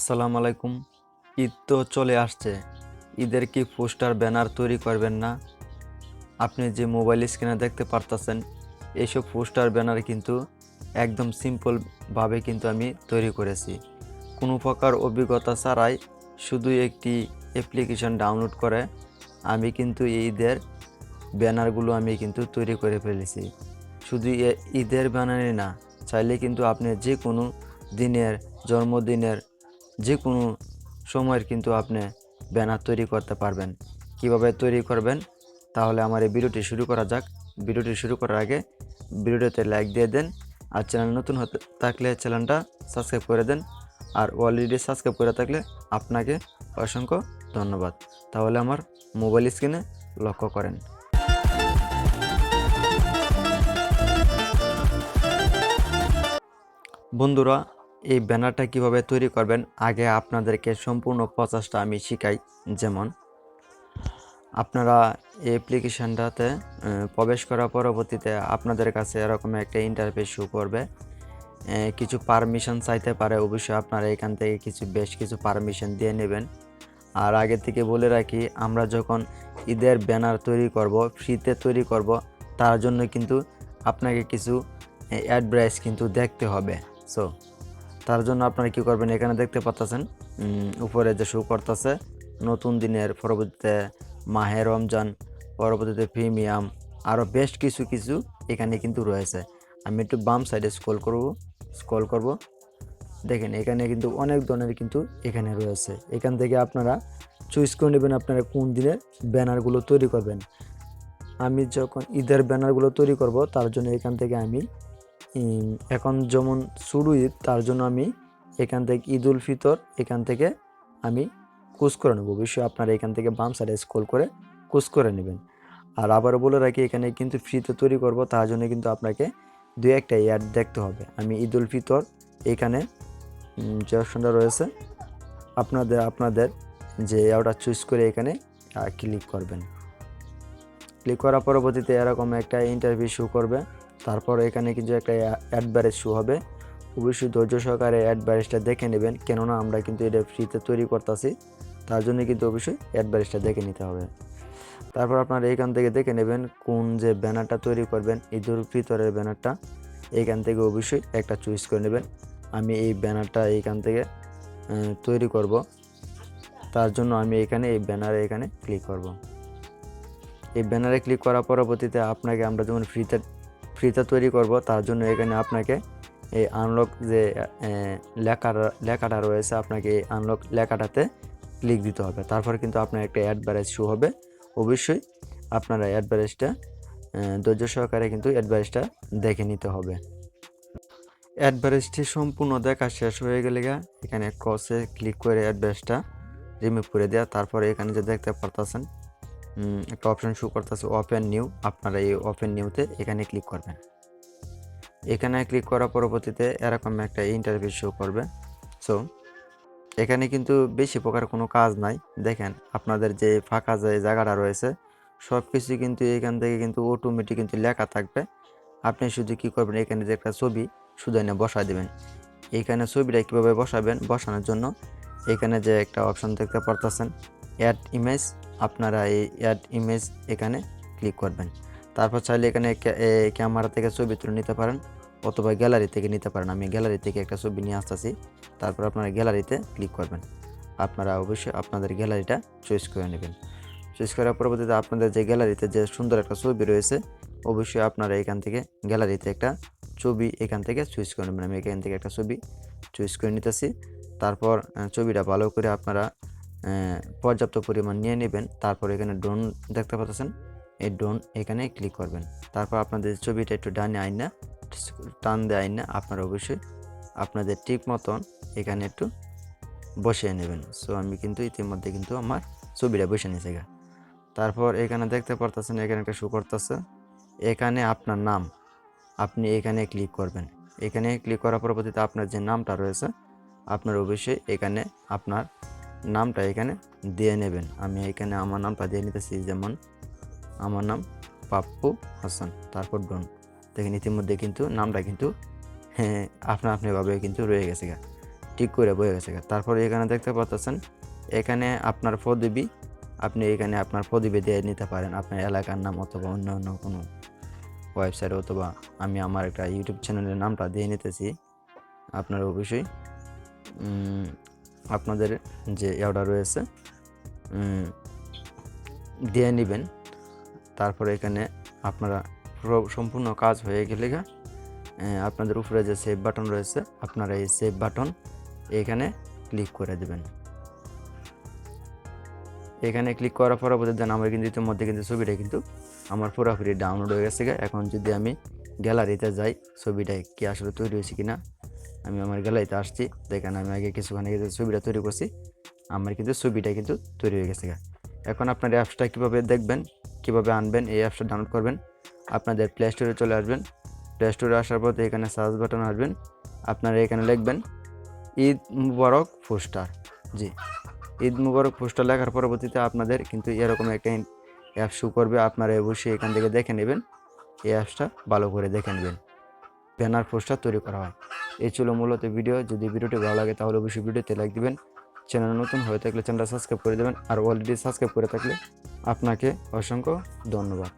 আসসালামু আলাইকুম। ঈদ তো চলে আসছে। ঈদের কি পোস্টার, ব্যানার তৈরি করবেন না? আপনি যে মোবাইল স্ক্রিনে দেখতে পারতেছেন এইসব পোস্টার, ব্যানার কিন্তু একদম সিম্পলভাবে কিন্তু আমি তৈরি করেছি। কোনো প্রকার অভিজ্ঞতা ছাড়াই শুধু একটি অ্যাপ্লিকেশন ডাউনলোড করে আমি কিন্তু ঈদের ব্যানারগুলো আমি কিন্তু তৈরি করে ফেলেছি। শুধু ঈদের ব্যানারই না, চাইলে কিন্তু আপনি যে কোনো দিনের জন্মদিনের যে কোনো সময়ের কিন্তু আপনি ব্যানার তৈরি করতে পারবেন। কীভাবে তৈরি করবেন? তাহলে আমার এই ভিডিওটি শুরু করা যাক। ভিডিওটি শুরু করার আগে ভিডিওতে লাইক দিয়ে দেন আর চ্যানেল নতুন হতে থাকলে চ্যানেলটা সাবস্ক্রাইব করে দেন। আর অলরেডি সাবস্ক্রাইব করে থাকলে আপনাকে অসংখ্য ধন্যবাদ। তাহলে আমার মোবাইল স্ক্রিনে লক্ষ্য করেন। বন্ধুরা এই ব্যানারটা কীভাবে তৈরি করবেন? আগে আপনাদেরকে সম্পূর্ণ প্রচেষ্টা আমি শিখাই। যেমন, আপনারা এই অ্যাপ্লিকেশানটাতে প্রবেশ করার পরবর্তীতে আপনাদের কাছে এরকম একটা ইন্টারফেস শো করবে। কিছু পারমিশন চাইতে পারে, অবশ্যই আপনারা এখান থেকে কিছু, বেশ কিছু পারমিশন দিয়ে নেবেন। আর আগে থেকে বলে রাখি, আমরা যখন ঈদের ব্যানার তৈরি করব, ফ্রিতে তৈরি করব, তার জন্য কিন্তু আপনাকে কিছু অ্যাডভাইস কিন্তু দেখতে হবে। সো তার জন্য আপনারা কি করবেন, এখানে দেখতে পাচ্ছেন উপরে যে শো করতেছে, নতুন দিনের পরবর্তীতে মাহে রমজান, পরবর্তীতে প্রিমিয়াম আরও বেশ কিছু কিছু এখানে কিন্তু রয়েছে। আমি একটু বাম সাইডে স্ক্রল করব স্ক্রল করব। দেখেন, এখানে কিন্তু অনেক ধরনের কিন্তু এখানে রয়েছে। এখান থেকে আপনারা চুজ করে নেবেন আপনারা কোন দিনের ব্যানারগুলো তৈরি করবেন। আমি যখন ঈদের ব্যানারগুলো তৈরি করব, তার জন্য এখান থেকে আমি এখন যেমন শুরু ঈদ, তার জন্য আমি এখান থেকে ঈদ উল ফিতর এখান থেকে আমি কুচ করে নেব। অবশ্যই আপনারা এখান থেকে বাম সাইডে স্ক্রল করে কুচ করে নেবেন। আর আবারও বলে রাখি, এখানে কিন্তু ফ্রিতে তৈরি করব, তার জন্য কিন্তু আপনাকে দু একটা অ্যাড দেখতে হবে। আমি ঈদ উল ফিতর এখানে যে অপশনটা রয়েছে, আপনাদের আপনাদের যে ওটা চুজ করে এখানে ক্লিক করবেন। ক্লিক করার পরবর্তীতে এরকম একটা ইন্টারভিউ শো করবে। তারপর এখানে কিন্তু একটা অ্যাডভারেজ শো হবে। অবশ্যই ধৈর্য সহকারে অ্যাডভারেজটা দেখে নেবেন, কেননা আমরা কিন্তু এটা ফ্রিতে তৈরি করতেছি। তার জন্য কিন্তু অবশ্যই অ্যাডভারেজটা দেখে নিতে হবে। তারপর আপনারা এখান থেকে দেখে নেবেন কোন যে ব্যানারটা তৈরি করবেন ঈদুল ফিতরের ব্যানারটা। এইখান থেকে অবশ্যই একটা চুজ করে নেবেন, আমি এই ব্যানারটা এইখান থেকে তৈরি করব। তার জন্য আমি এখানে এই ব্যানারে এখানে ক্লিক করব। এই ব্যানারে ক্লিক করার পরবর্তীতে আপনাকে আমরা যেমন ফ্রিতে ফ্রিতে তৈরি করব, তার জন্য এখানে আপনাকে এই আনলক যে লেখাটা লেখাটা রয়েছে, আপনাকে এই আনলক লেখাটাতে ক্লিক দিতে হবে। তারপর কিন্তু আপনার একটা অ্যাডভারেজ শো হবে। অবশ্যই আপনারা অ্যাডভারেজটা ধৈর্য সহকারে কিন্তু অ্যাডভারেজটা দেখে নিতে হবে। অ্যাডভারেজটি সম্পূর্ণ দেখা শেষ হয়ে গেলে এখানে ক্রসে ক্লিক করে অ্যাডভারেজটা রিমুভ করে দেওয়া তারপরে এখানে যে দেখতে পারতেছেন একটা অপশন শো করতেছে ওপেন নিউ আপনারা এই ওপেন নিউতে এখানে ক্লিক করবেন। এখানে ক্লিক করার পরবর্তীতে এরকম একটা ইন্টারভিউ শো করবে। সো এখানে কিন্তু বেশি প্রকার কোনো কাজ নাই। দেখেন, আপনাদের যে ফাঁকা যে জায়গাটা রয়েছে সব কিছু কিন্তু এখান থেকে কিন্তু অটোমেটিক কিন্তু লেখা থাকবে। আপনি শুধু কি করবেন, এখানে যে একটা ছবি শুধু এনে বসা দেবেন। এইখানে ছবিটা কীভাবে বসাবেন, বসানোর জন্য এখানে যে একটা অপশন দেখতে পারতেছেন। অ্যাড ইমেজ আপনারা এই অ্যাড ইমেজ এখানে ক্লিক করবেন। তারপর চাইলে এখানে ক্যা- ক্যামেরা থেকে ছবি তুলে নিতে পারেন অথবা গ্যালারি থেকে নিতে পারেন। আমি গ্যালারি থেকে একটা ছবি নিয়ে আসতেছি, তারপর আপনারা গ্যালারিতে ক্লিক করবেন। আপনারা অবশ্যই আপনাদের গ্যালারিটা চয়েস করে নেবেন। চয়েস করার পরবর্তীতে আপনাদের যে গ্যালারিতে যে সুন্দর একটা ছবি রয়েছে, অবশ্যই আপনারা এখান থেকে গ্যালারিতে একটা ছবি এখান থেকে চয়েস করে নেবেন। আমি এখান থেকে একটা ছবি চয়েস করে নিতেছি। তারপর ছবিটা ভালো করে আপনারা পর্যাপ্ত পরিমাণ নিয়ে নেবেন। তারপর এখানে ড্রোন দেখতে পাচ্ছেন। এই ড্রোন এখানে ক্লিক করবেন। তারপর আপনাদের ছবিটা একটু ডানে আইন না টান দেয় আইন না আপনারা অবশ্যই আপনাদের ঠিক মতন এখানে একটু বসিয়ে নেবেন। সো আমি কিন্তু ইতিমধ্যে কিন্তু আমার ছবিটা বসে নিয়েছে গা। তারপর এখানে দেখতে পারতেছেন, এখানে একটা শো করতেছে। এখানে আপনার নাম, আপনি এখানে ক্লিক করবেন। এখানে ক্লিক করার পরবর্তীতে আপনার যে নামটা রয়েছে, আপনার অবশ্যই এখানে আপনার নামটা এখানে দিয়ে নেবেন। আমি এখানে আমার নামটা দিয়ে নিতেছি, যেমন আমার নাম পাপ্পু হাসান, তারপর ডন। দেখেন ইতিমধ্যে কিন্তু নামটা কিন্তু হ্যাঁ আপনা আপনিভাবে কিন্তু রয়ে গেছে গা, ঠিক করে বয়ে গেছে গা। তারপর এখানে দেখতে পাচ্ছেন এখানে আপনার পদবি, আপনি এখানে আপনার পদবি দিয়ে নিতে পারেন আপনার এলাকার নাম অথবা অন্য অন্য কোনো ওয়েবসাইট অথবা আমি আমার একটা ইউটিউব চ্যানেলের নামটা দিয়ে নিতেছি। আপনার অবশ্যই আপনাদের যে অর্ডার রয়েছে দিয়ে নেবেন তারপরে এখানে আপনারা পুরো সম্পূর্ণ কাজ হয়ে গেলে আপনাদের উপরে যে সেভ বাটন রয়েছে, আপনারা এই সেভ বাটন এখানে ক্লিক করে দেবেন এখানে ক্লিক করার পরবর্তী দেন, আমার কিন্তু ইতিমধ্যে কিন্তু ছবিটা কিন্তু আমার পুরোপুরি ডাউনলোড হয়ে গেছে। এখন যদি আমি গ্যালারিতে যাই ছবিটা কি আসলে তৈরি হয়েছে কিনা আমি আমার গ্যালারিতে আসছি। দেখেন আমি আগে কিছুক্ষণ আগে ছবিটা তৈরি করছি, আমার কিন্তু ছবিটা কিন্তু তৈরি হয়ে গেছে এখন আপনার অ্যাপসটা কীভাবে দেখবেন, কীভাবে আনবেন, এই অ্যাপসটা ডাউনলোড করবেন, আপনাদের প্লে স্টোরে চলে আসবেন। প্লে স্টোরে আসার পর এখানে সার্চ বাটন আসবেন। আপনারা এখানে লিখবেন, ঈদ মুবারক পোস্টার। জি, ঈদ মুবারক পোস্টার লেখার পরবর্তীতে আপনাদের কিন্তু এরকম একটা অ্যাপ শু করবে। আপনারা অবশ্যই এখান থেকে দেখে নেবেন, এই অ্যাপসটা ভালো করে দেখে নেবেন। ব্যানার পোস্টার তৈরি করা হয়। এই ছিল মূলত ভিডিও। যদি ভিডিওটি ভালো লাগে তাহলে অবশ্যই ভিডিওতে লাইক দিবেন। চ্যানেল নতুন হয়ে থাকলে চ্যানেলটা সাবস্ক্রাইব করে দেবেন। আর অলরেডি সাবস্ক্রাইব করে থাকলে আপনাকে অসংখ্য ধন্যবাদ।